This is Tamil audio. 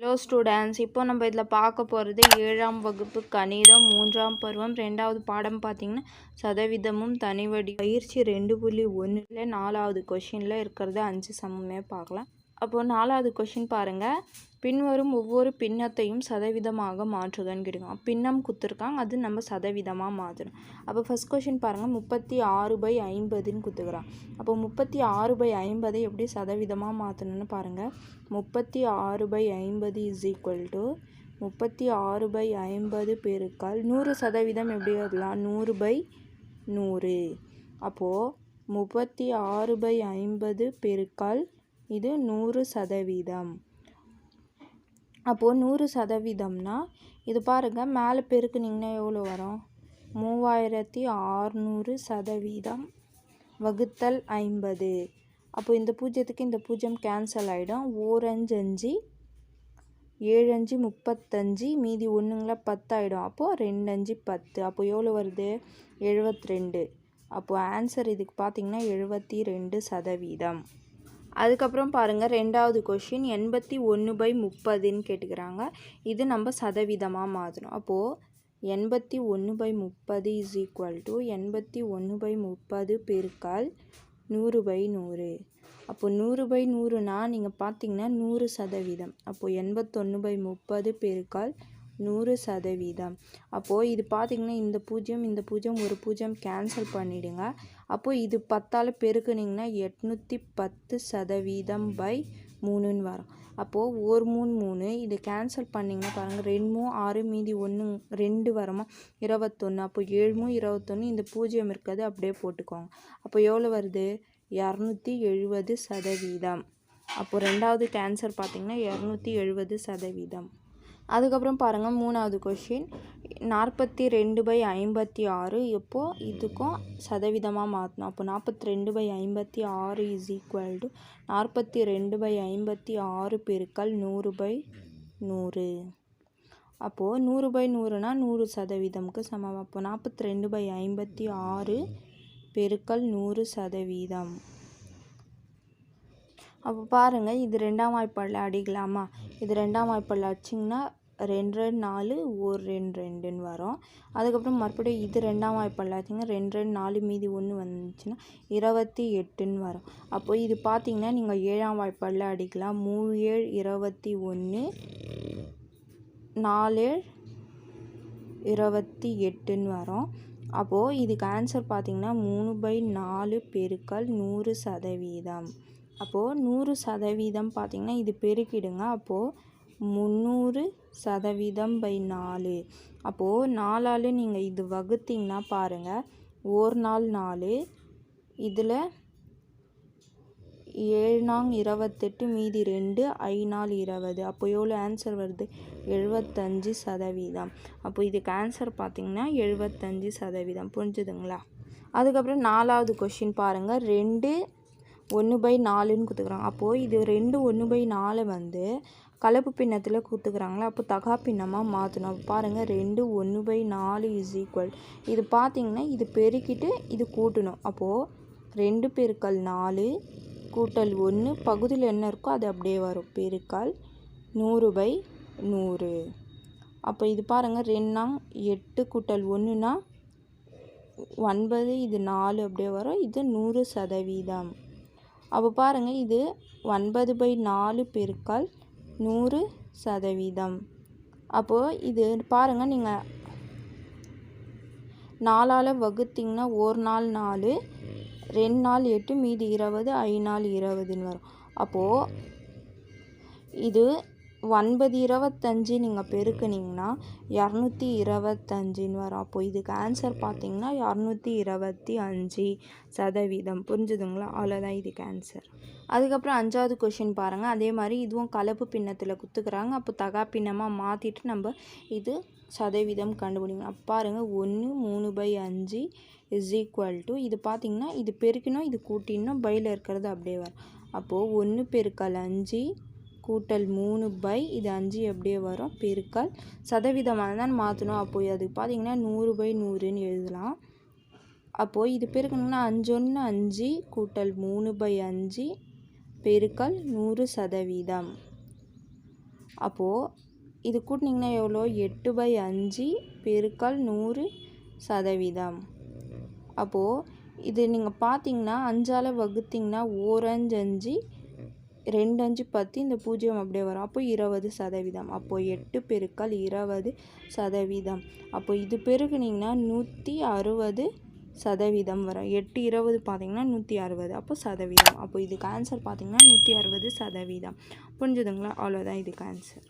ஹலோ ஸ்டூடெண்ட்ஸ் இப்போ நம்ம இதில் பார்க்க போகிறது ஏழாம் வகுப்பு கணிதம் மூன்றாம் பருவம் ரெண்டாவது பாடம் பார்த்தீங்கன்னா சதவீதமும் தனிவடி பயிற்சி ரெண்டு புள்ளி ஒன்றில் நாலாவது கொஷினில் இருக்கிறது அஞ்சு சமமே பார்க்கலாம். அப்போது நாலாவது கொஷின் பாருங்கள் பின்வரும் ஒவ்வொரு பின்னத்தையும் சதவீதமாக மாற்றுகன்னு கேட்டுருக்காங்க பின்னம் குத்துருக்காங்க அது நம்ம சதவீதமாக மாற்றணும் அப்போ ஃபஸ்ட் கொஷின் பாருங்கள் முப்பத்தி ஆறு பை ஐம்பதுன்னு குத்துக்கிறான் அப்போ முப்பத்தி ஆறு பை ஐம்பதை எப்படி சதவீதமாக மாற்றணும்னு பாருங்கள் முப்பத்தி ஆறு பை ஐம்பது இஸ் ஈக்குவல் டு முப்பத்தி ஆறு பை ஐம்பது பெருக்கால் நூறு சதவீதம் எப்படி வரலாம்? நூறு பை நூறு. அப்போது முப்பத்தி ஆறு பை ஐம்பது பெருக்கால் இது நூறு சதவீதம். அப்போது நூறு சதவீதம்னா இது பாருங்கள் மேலே பெருக்குனிங்கன்னா எவ்வளோ வரும்? மூவாயிரத்தி ஆறுநூறு சதவீதம் வகுத்தல் ஐம்பது. அப்போ இந்த பூஜ்ஜியத்துக்கு இந்த பூஜ்ஜியம் கேன்சல் ஆகிடும் ஓரஞ்சு அஞ்சு ஏழு அஞ்சு முப்பத்தஞ்சு மீதி ஒன்றுங்களா பத்தாயிடும். அப்போது ரெண்டு அஞ்சு பத்து. அப்போ எவ்வளோ வருது? எழுபத்தி ரெண்டு அப்போது ஆன்சர் இதுக்கு பார்த்திங்கன்னா எழுபத்தி ரெண்டு சதவீதம். அதுக்கப்புறம் பாருங்கள் ரெண்டாவது கொஷின் எண்பத்தி ஒன்று பை முப்பதுன்னு கேட்டுக்கிறாங்க. இது நம்ம சதவீதமாக மாற்றணும் அப்போது எண்பத்தி ஒன்று பை முப்பது இஸ் ஈக்குவல் டு எண்பத்தி ஒன்று பை முப்பது பெருக்கால் நூறு பை நூறு. அப்போது நூறு பை நூறுனா நீங்கள் பார்த்தீங்கன்னா நூறு சதவீதம். அப்போது எண்பத்தொன்று பை முப்பது பெருக்கால் நூறு சதவீதம். அப்போது இது பார்த்திங்கன்னா இந்த பூஜ்ஜியம் இந்த பூஜ்ஜியம் ஒரு பூஜ்ஜியம் கேன்சல் பண்ணிவிடுங்க அப்போது இது பத்தால் பெருக்குனிங்கன்னா எட்நூற்றி பத்து சதவீதம் பை மூணுன்னு வரும். அப்போது ஒரு மூணு மூணு இதை கேன்சல் பண்ணிங்கன்னா பாருங்கள் ரெண்டு மூணு ஆறு மீதி ஒன்று ரெண்டு வரமா? இருபத்தொன்று அப்போ ஏழு மூணு இருபத்தொன்று இந்த பூஜ்ஜியம் இருக்காது அப்படியே போட்டுக்கோங்க. அப்போ எவ்வளோ வருது? இரநூத்தி எழுபது சதவீதம். அப்போது ரெண்டாவது கேன்சர் பார்த்திங்கன்னா இரநூத்தி எழுபது சதவீதம். அதுக்கப்புறம் பாருங்கள் மூணாவது கொஷின் நாற்பத்தி ரெண்டு பை ஐம்பத்தி ஆறு எப்போது இதுக்கும் சதவீதமாக மாற்றணும் அப்போ நாற்பத்தி ரெண்டு பை ஐம்பத்தி ஆறு இஸ் ஈக்குவல் டு நாற்பத்தி ரெண்டு பை ஐம்பத்தி ஆறு பெருக்கல் நூறு பை நூறு. அப்போது நூறு பை நூறுனா நூறு சதவீதம்க்கு சமம். அப்போ நாற்பத்தி ரெண்டு பை ஐம்பத்தி ஆறு பெருக்கல் நூறு சதவீதம். அப்போ பாருங்கள் இது ரெண்டாம் வாய்ப்பாடில் அடிக்கலாமா? இது ரெண்டாம் வாய்ப்பாடில் அடிச்சிங்கன்னா ரெண்டு ரெண்டு நாலு ஒரு ரெண்டு ரெண்டுன்னு வரும். அதுக்கப்புறம் மறுபடியும் இது ரெண்டாம் வாய்ப்பாடில் பார்த்தீங்கன்னா ரெண்டு ரெண்டு நாலு மீதி ஒன்று வந்துச்சுன்னா இருபத்தி எட்டுன்னு வரும். அப்போது இது பார்த்தீங்கன்னா நீங்கள் ஏழாம் வாய்ப்பாடில் அடிக்கலாம். மூணு ஏழு இருபத்தி ஒன்று நாலு இருபத்தி எட்டுன்னு வரும். அப்போது இதுக்கு ஆன்சர் பார்த்திங்கன்னா மூணு பை நாலு பெருக்கல் நூறு சதவீதம். அப்போது நூறு சதவீதம் பார்த்திங்கன்னா இது பெருக்கிடுங்க. அப்போது முந்நூறு சதவீதம் பை நாலு. அப்போது நாலால் நீங்கள் இது வகுத்திங்கன்னா பாருங்கள் ஒரு நாள் நாலு. இதில் ஏழு நாங் இருபத்தெட்டு மீதி ரெண்டு ஐ நாள் இருபது அப்போ எவ்வளோ ஆன்சர் வருது? எழுபத்தஞ்சு சதவீதம். அப்போ இதுக்கு ஆன்சர் பார்த்திங்கன்னா எழுபத்தஞ்சு சதவீதம். புரிஞ்சுதுங்களா? அதுக்கப்புறம் நாலாவது கொஷின் பாருங்கள் ரெண்டு ஒன்று பை நாலுன்னு கொடுத்துக்குறாங்க. அப்போது இது ரெண்டு ஒன்று பை நாலு வந்து கலப்பு பின்னத்தில் கொடுத்துக்குறாங்களா அப்போ தகா பின்னமாக மாற்றணும் பாருங்கள் ரெண்டு ஒன்று பை நாலு இஸ் ஈக்குவல் இது பார்த்திங்கன்னா இது பெருக்கிட்டு இது கூட்டணும். அப்போது ரெண்டு பெருக்கல் நாலு கூட்டல் ஒன்று பகுதியில் என்ன இருக்கோ அது அப்படியே வரும். பெருக்கால் நூறு பை நூறு. அப்போ இது பாருங்கள் ரெண்டாம் எட்டு கூட்டல் ஒன்றுனா ஒன்பது இது நாலு அப்படியே வரும். இது நூறு சதவீதம். அப்போ பாருங்கள் இது ஒன்பது பை நாலு பெருக்கால் நூறு சதவீதம். அப்போது இது பாருங்கள் நீங்கள் நாலால் வகுத்திங்கன்னா ஒரு நாள் நாலு ரெண்டு நாள் எட்டு மீதி இருபது ஐநாள் இருபதுன்னு வரும். அப்போது இது ஒன்பது இருபத்தஞ்சி நீங்கள் பெருக்குனிங்கன்னா இரநூத்தி இருபத்தஞ்சின்னு வரும். அப்போது இதுக்கு ஆன்சர் பார்த்தீங்கன்னா இரநூத்தி இருபத்தி அஞ்சு சதவீதம். புரிஞ்சுதுங்களா? அவ்வளோதான் இதுக்கு ஆன்சர் அதுக்கப்புறம் அஞ்சாவது கொஷின் பாருங்கள் அதே மாதிரி இதுவும் கலப்பு பின்னத்தில் குத்துக்கிறாங்க. அப்போ தகா பின்னமாக மாற்றிட்டு நம்ம இது சதவீதம் கண்டுபிடிக்கணும். அப்போ பாருங்கள் ஒன்று மூணு பை அஞ்சு இஸ் ஈக்குவல் டு இது பார்த்திங்கன்னா இது பெருக்கணும் இது கூட்டினோம் பையில் இருக்கிறது அப்படியே வரும். அப்போது ஒன்று பெருக்கல் அஞ்சு கூட்டல் மூணு பை இது அஞ்சு அப்படியே வரும்? பெருக்கல் சதவீதமாக தான் மாற்றணும் அப்போது அதுக்கு பார்த்தீங்கன்னா நூறு பை நூறுன்னு எழுதலாம். அப்போது இது பெருக்கணும்னா அஞ்சொன்று அஞ்சு கூட்டல் மூணு பை அஞ்சு பெருக்கல் நூறு சதவீதம். அப்போது இது கூட்டினீங்கன்னா எவ்வளோ? எட்டு பை அஞ்சு பெருக்கல் நூறு சதவீதம். அப்போது இது நீங்கள் பார்த்தீங்கன்னா அஞ்சால் வகுத்தீங்கன்னா ஓரஞ்சு அஞ்சு ரெண்டு அஞ்சு பத்து இந்த பூஜ்ஜியம் அப்படியே வரும். அப்போ இருபது சதவீதம். அப்போது எட்டு பெருக்கல் இருபது சதவீதம். அப்போ இது பெருக்குனிங்கன்னா நூற்றி அறுபது சதவீதம் வரும். எட்டு இருபது பார்த்திங்கன்னா நூற்றி அறுபது. அப்போ சதவீதம். அப்போ இதுக்கு ஆன்சர் பார்த்திங்கன்னா நூற்றி அறுபது சதவீதம். புரிஞ்சுதுங்களா? அவ்வளோதான் இதுக்கு ஆன்சர்